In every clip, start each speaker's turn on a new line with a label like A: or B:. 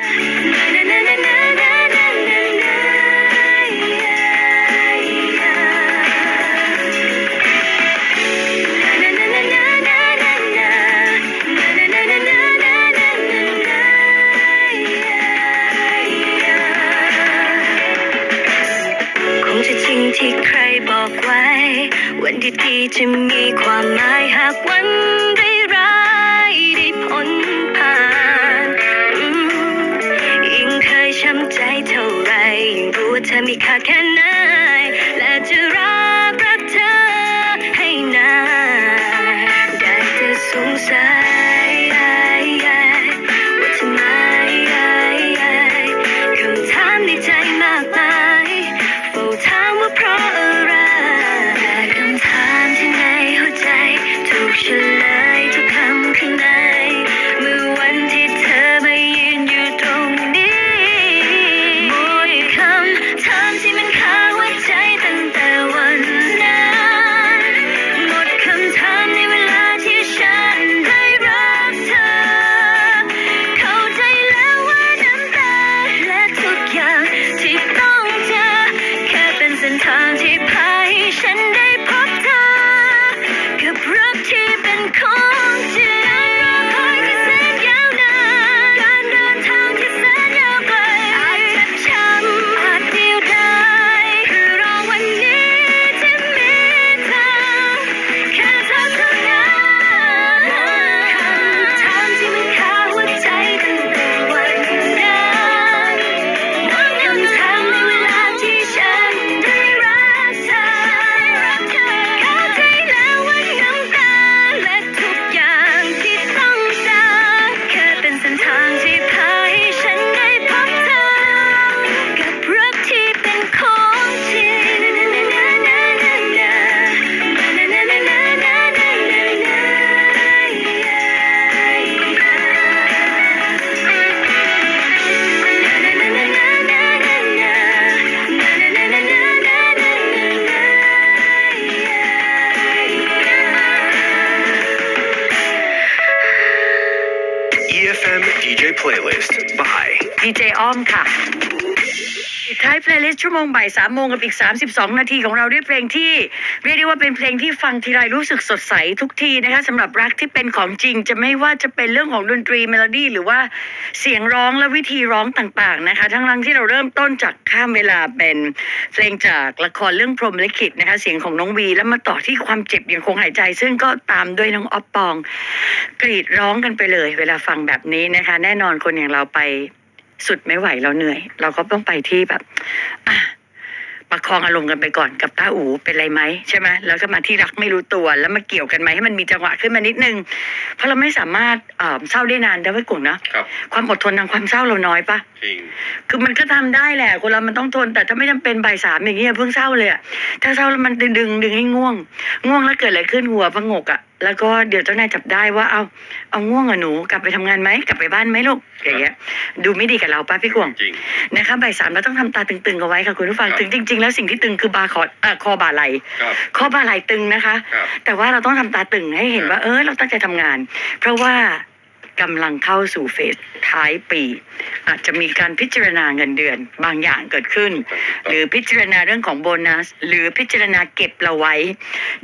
A: คงจะจริงที่ใครบอกไว้ วันดีๆจะมีความหมายหากวัน ช้ำใจเท่าไรยิ่งรู้ว่าเธอมีค่าแค่ไหน
B: ดีเจอ้อมค่ะปิดท้ายเพลย์ลิสต์ชั่วโมงบ่ายสามโมงกับอีก 32 นาทีของเราด้วยเพลงที่เรียกได้ว่าเป็นเพลงที่ฟังทีไรรู้สึกสดใสทุกทีนะคะสำหรับรักที่เป็นของจริงจะไม่ว่าจะเป็นเรื่องของดนตรีเมโลดี้หรือว่าเสียงร้องและวิธีร้องต่างๆนะคะ ทั้งทั้งที่เราเริ่มต้นจากข้ามเวลาเป็นเพลงจากละครเรื่องพรหมลิขิตนะคะเสียงของน้องวีแล้วมาต่อที่ความเจ็บยังคงหายใจ ซึ่งก็ตามด้วยน้องออฟปอง กรีดร้องกันไปเลย เวลาฟังแบบนี้นะคะ แน่นอนคนอย่างเราไป สุดไม่ไหวเราเหนื่อย เราก็ต้องไปที่แบบอะประคองอารมณ์กันไปก่อนกับต้าอูเป็นไรไหมใช่ไหมแล้วก็มาที่รักไม่รู้ตัวแล้วมาเกี่ยวกันไหมให้มันมีจังหวะขึ้นมานิดนึง เพราะเราไม่สามารถเอ่อเศร้าได้นานได้ไว้กลุ่มนะครับความอดทนทางความเศร้าเราน้อยปะ
C: จริง
B: คือมันก็ทำได้แหละคนเรามันต้องทน แต่ถ้าไม่จำเป็นบ่ายสามอย่างเงี้ยเพิ่งเศร้าเลยอะถ้าเศร้าแล้วมันดึงดึงดึงให้ง่วง ง่วงแล้วเกิดอะไรขึ้นหัวพะงกอะ แล้วก็เดี๋ยวเจ้านายจับได้ว่าเอาเอาง่วงอะหนูกลับไปทำงานไหมกลับไปบ้านไหมลูกอย่างเงี้ยดูไม่ดีกับเราป้าพี่กวง
C: จริง
B: นะคะบ่ายสามเราต้องทำตาตึงๆเอาไว้ค่ะคุณผู้ฟัง
C: ครับ
B: ถึงจริง ๆ แล้วสิ่งที่ตึงคือบาคอเอ่อคอบ่าไหล
C: ครับ
B: ข้อบ่าไหลตึงนะคะ
C: ครับ
B: แต่ว่าเราต้องทำตาตึงให้เห็น
C: ครับ
B: ว่าเออเราตั้งใจทำงาน เพราะว่า กำลังเข้าสู่เฟสท้ายปี อาจจะมีการพิจารณาเงินเดือนบางอย่างเกิดขึ้น หรือพิจารณาเรื่องของโบนัส หรือพิจารณาเก็บเราไว้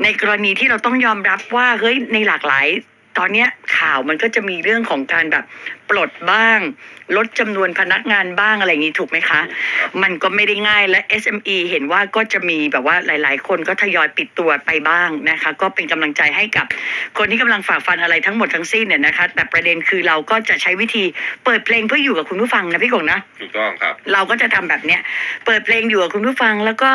B: ในกรณีที่เราต้องยอมรับว่าเฮ้ยในหลากหลาย ตอนเนี้ยข่าวมันก็จะมีเรื่องของการแบบปลดบ้าง ลดจำนวนพนักงานบ้างอะไรอย่างนี้ถูกไหมคะ
C: ครับ
B: มันก็ไม่ได้ง่ายและ SME เห็นว่าก็จะมีแบบว่าหลายๆ คนก็ทยอยปิดตัวไปบ้างนะคะ ก็เป็นกำลังใจให้กับคนที่กำลังฝ่าฟันอะไรทั้งหมดทั้งสิ้นเนี่ยนะคะ แต่ประเด็นคือเราก็จะใช้วิธีเปิดเพลงเพื่ออยู่กับคุณผู้ฟังนะพี่กงนะ
C: ถูกต้องครับ
B: เราก็จะทำแบบเนี้ยเปิดเพลงอยู่กับคุณผู้ฟัง แล้วก็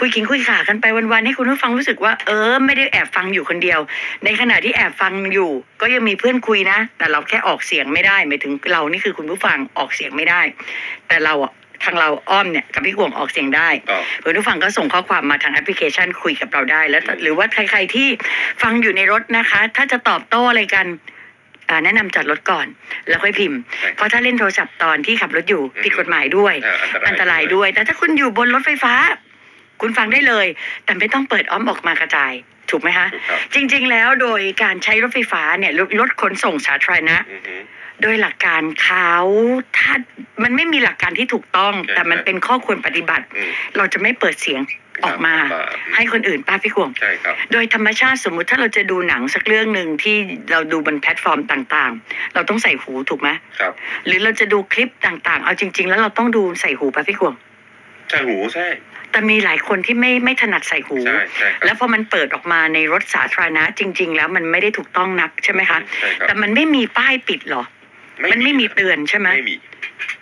B: คุยขิงคุยขากันไปวันๆให้คุณผู้ฟังรู้สึกว่าเออไม่ได้แอบฟังอยู่คนเดียว ในขณะที่แอบฟังอยู่ก็ยังมีเพื่อนคุยนะ แต่เราแค่ออกเสียงไม่ได้หมายถึงเรานี่คือคุณผู้ฟังออกเสียงไม่ได้ แต่เราอะทางเราอ้อมเนี่ยกับพี่กวงออกเสียงได้
C: ก็
B: คุณผู้ฟังก็ส่งข้อความมาทางแอปพลิเคชันคุยกับเราได้ แล้วหรือว่าใครๆที่ฟังอยู่ในรถนะคะ ถ้าจะตอบโต้อะไรกันอ่าแนะนำจอดรถก่อน แล้วค่อยพิมพ์
C: ใช่
B: เพราะถ้าเล่นโทรศัพท์ตอนที่ขับรถอยู่ผิดกฎหมายด้วย
C: เอ่อ
B: อั
C: อั
B: น
C: น
B: ตราร
C: ตายย
B: ด้วย แต่ถ้าคุณอยู่บนรถไฟฟ้า คุณฟังได้เลย แต่ไม่ต้องเปิดอ้อมออกมากระจาย ถูกไหมคะ
C: ถูกครับ
B: จริง ๆ แล้วโดยการใช้รถไฟฟ้าเนี่ยรถรถขนส่งสาธารณะ
C: อือฮึ
B: โดยหลักการเขาถ้ามันไม่มีหลักการที่ถูกต้อง
C: ใช่
B: แต่มันเป็นข้อควรปฏิบัติ
C: อืม
B: เราจะไม่เปิดเสียงออกมา
C: ครับ
B: ให้คนอื่นป้าพี่กวง
C: ใช่ครับ
B: โดยธรรมชาติสมมุติถ้าเราจะดูหนังสักเรื่องหนึ่งที่เราดูบนแพลตฟอร์มต่างๆ เราต้องใส่หูถูกไหม
C: ครับ
B: หรือเราจะดูคลิปต่างๆ เอาจริง ๆ แล้วเราต้องดูใส่หูป้าพี่กวง
C: ใช่หูใช่
B: แต่มีหลายคนที่ไม่ไม่ถนัดใส่หู
C: ใช่ใช่ครับ
B: แล้วพอมันเปิดออกมาในรถสาธารณะจริง ๆ แล้วมันไม่ได้ถูกต้องนักใช่ไหมคะ
C: ใช่ครับ
B: แต่มันไม่มีป้ายปิดหรอ มันไม่มีเตือนใช่ไหม
C: ไม่มี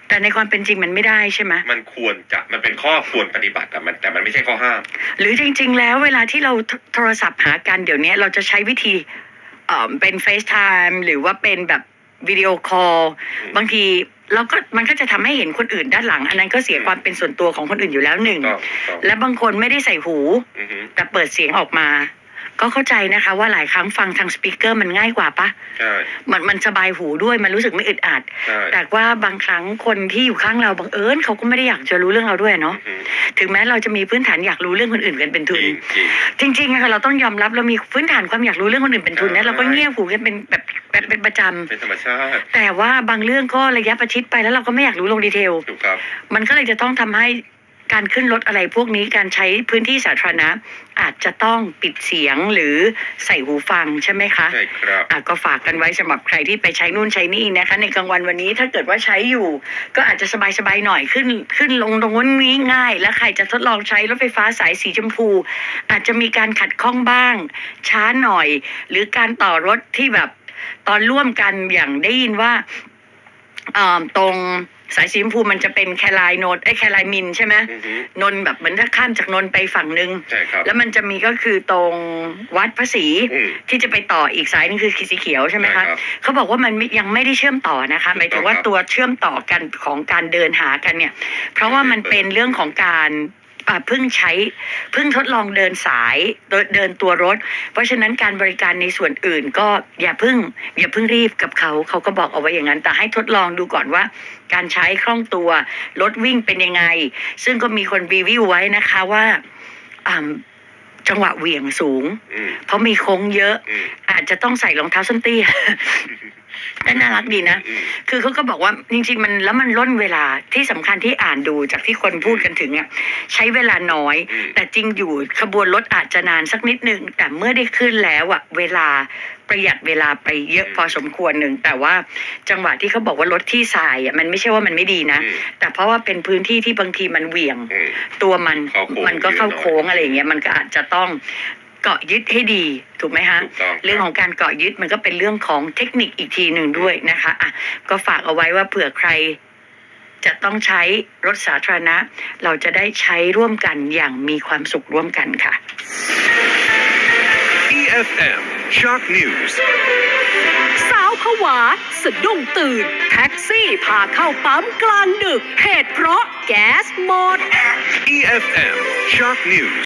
B: แต่ในความเป็นจริงมันไม่ได้ใช่ไหม
C: มันควรจะมันเป็นข้อควรปฏิบัติแต่มันแต่มันไม่ใช่ข้อห้าม
B: หรือจริง ๆ แล้วเวลาที่เราโทโทรศัพท์หากันเดี๋ยวนี้เราจะใช้วิธีเอ่อเป็น FaceTime หรือว่าเป็นแบบ วิดีโอคอล
C: อืม
B: บางทีเราก็มันก็จะทำให้เห็นคนอื่นด้านหลัง อันนั้นก็เสียความเป็นส่วนตัวของคนอื่นอยู่แล้วหนึ่ง
C: ก็ก็
B: และบางคนไม่ได้ใส่หู
C: อือฮึ
B: แต่เปิดเสียงออกมา ก็เข้าใจนะคะว่าหลายครั้งฟังทางสปีกเกอร์มันง่ายกว่าปะ
C: ใช่
B: มันมันสบายหูด้วยมันรู้สึกไม่อึดอัด
C: ใช่
B: แต่ว่าบางครั้งคนที่อยู่ข้างเราบังเอิญเขาก็ไม่ได้อยากจะรู้เรื่องเราด้วยเนาะ
C: อือฮึ
B: ถึงแม้เราจะมีพื้นฐานอยากรู้เรื่องคนอื่นกันเป็น
C: จ
B: ทุน
C: ริงจริง
B: จริงๆนะคะเราต้องยอมรับเรามีพื้นฐานความอยากรู้เรื่องคนอื่นเป็นทุน
C: ใช่
B: นะเราก็เงียบหูกันเป็นแบบแบบเป็นประจำ
C: เป็นธรรมชาติ
B: แต่ว่าบางเรื่องก็ระยะประชิดไปแล้วเราก็ไม่อยากรู้ลงดีเทล
C: ถูกครับ
B: มันก็เลยจะต้องทำให้ การขึ้นรถอะไรพวกนี้การใช้พื้นที่สาธารณะ อาจจะต้องปิดเสียงหรือใส่หูฟังใช่ไหมคะ
C: ใช่ครับ
B: อะก็ฝากกันไว้สำหรับใครที่ไปใช้นู่นใช้นี่นะคะ ในกลางวันวันนี้ถ้าเกิดว่าใช้อยู่ ก็อาจจะสบายๆหน่อยขึ้นขึ้นลงตรงนี้ง่าย แล้วใครจะทดลองใช้รถไฟฟ้าสายสีชมพู อาจจะมีการขัดข้องบ้าง ช้าหน่อย หรือการต่อรถที่แบบตอนร่วมกันอย่างได้ยินว่าอ่าตรง สายสีชมพูมันจะเป็นแคลายโนดไอ้ยแคลายมินใช่ไหม
C: อือฮึ
B: นนท์แบบเหมือนถ้าข้ามจากนนท์ไปฝั่งหนึ่ง
C: ใช่ครับ
B: แล้วมันจะมีก็คือตรงวัดพระศรี
C: อืม
B: ที่จะไปต่ออีกสายนึงคือสีเขียวใช่ไหม
C: ใช่ครั
B: คะ
C: บ
B: เขาบอกว่ามันไม่ยังไม่ได้เชื่อมต่อนะคะหมายถึงว่า
C: ครับ
B: ตัวเชื่อมต่อกันของการเดินหากันเนี่ย เพราะว่ามันเป็นเรื่องของการอ่า เพิ่งใช้เพิ่งทดลองเดินสายเดินเดินตัวรถ เพราะฉะนั้นการบริการในส่วนอื่นก็อย่าเพิ่ง อย่าเพิ่งรีบกับเขาเขาก็บอกเอาไว้อย่างนั้น แต่ให้ทดลองดูก่อนว่า การใช้คล่องตัวรถวิ่งเป็นยังไง ซึ่งก็มีคนรีวิวไว้นะคะว่าอ่าจังหวะเหวี่ยงสูง
C: อืม
B: เพราะมีโค้งเยอะ
C: อืม
B: อาจจะต้องใส่รองเท้าส้นเตี้ย แต่น่ารักดีนะ
C: อืม
B: คือเขาก็บอกว่าจริง ๆ มันแล้วมันล่นเวลาที่สำคัญที่อ่านดูจากที่คนพูดกันถึงอะใช้เวลาน้อย
C: อืม
B: แต่จริงอยู่ขบวนรถอาจจะนานสักนิดนึง แต่เมื่อได้ขึ้นแล้วอะเวลาประหยัดเวลาไปเยอะพอสมควรหนึ่ง แต่ว่าจังหวะที่เขาบอกว่ารถที่ทรายอะมันไม่ใช่ว่ามันไม่ดีนะ
C: อืม
B: แต่เพราะว่าเป็นพื้นที่ที่บางทีมันเหวี่ยง
C: อืม
B: ตัวมัน
C: เข้าโค้ง
B: มันก็เข้า
C: เยอะหน่อย
B: โค้งอะไรอย่างเงี้ยมันก็อาจจะต้อง เกาะยึดให้ดีถูกไหมฮะ
C: ถูกต้อง
B: เรื่องของการเกาะยึดมันก็เป็นเรื่องของเทคนิคอีกทีหนึ่งด้วยนะคะอะก็ฝากเอาไว้ว่าเผื่อใครจะต้องใช้รถสาธารณะ เราจะได้ใช้ร่วมกันอย่างมีความสุขร่วมกันค่ะ
D: EFM Shock News.
E: สาวผวาสะดุ้งตื่น แท็กซี่พาเข้าปั๊มกลางดึกเหตุเพราะแก๊สหมด
D: EFM Shock News.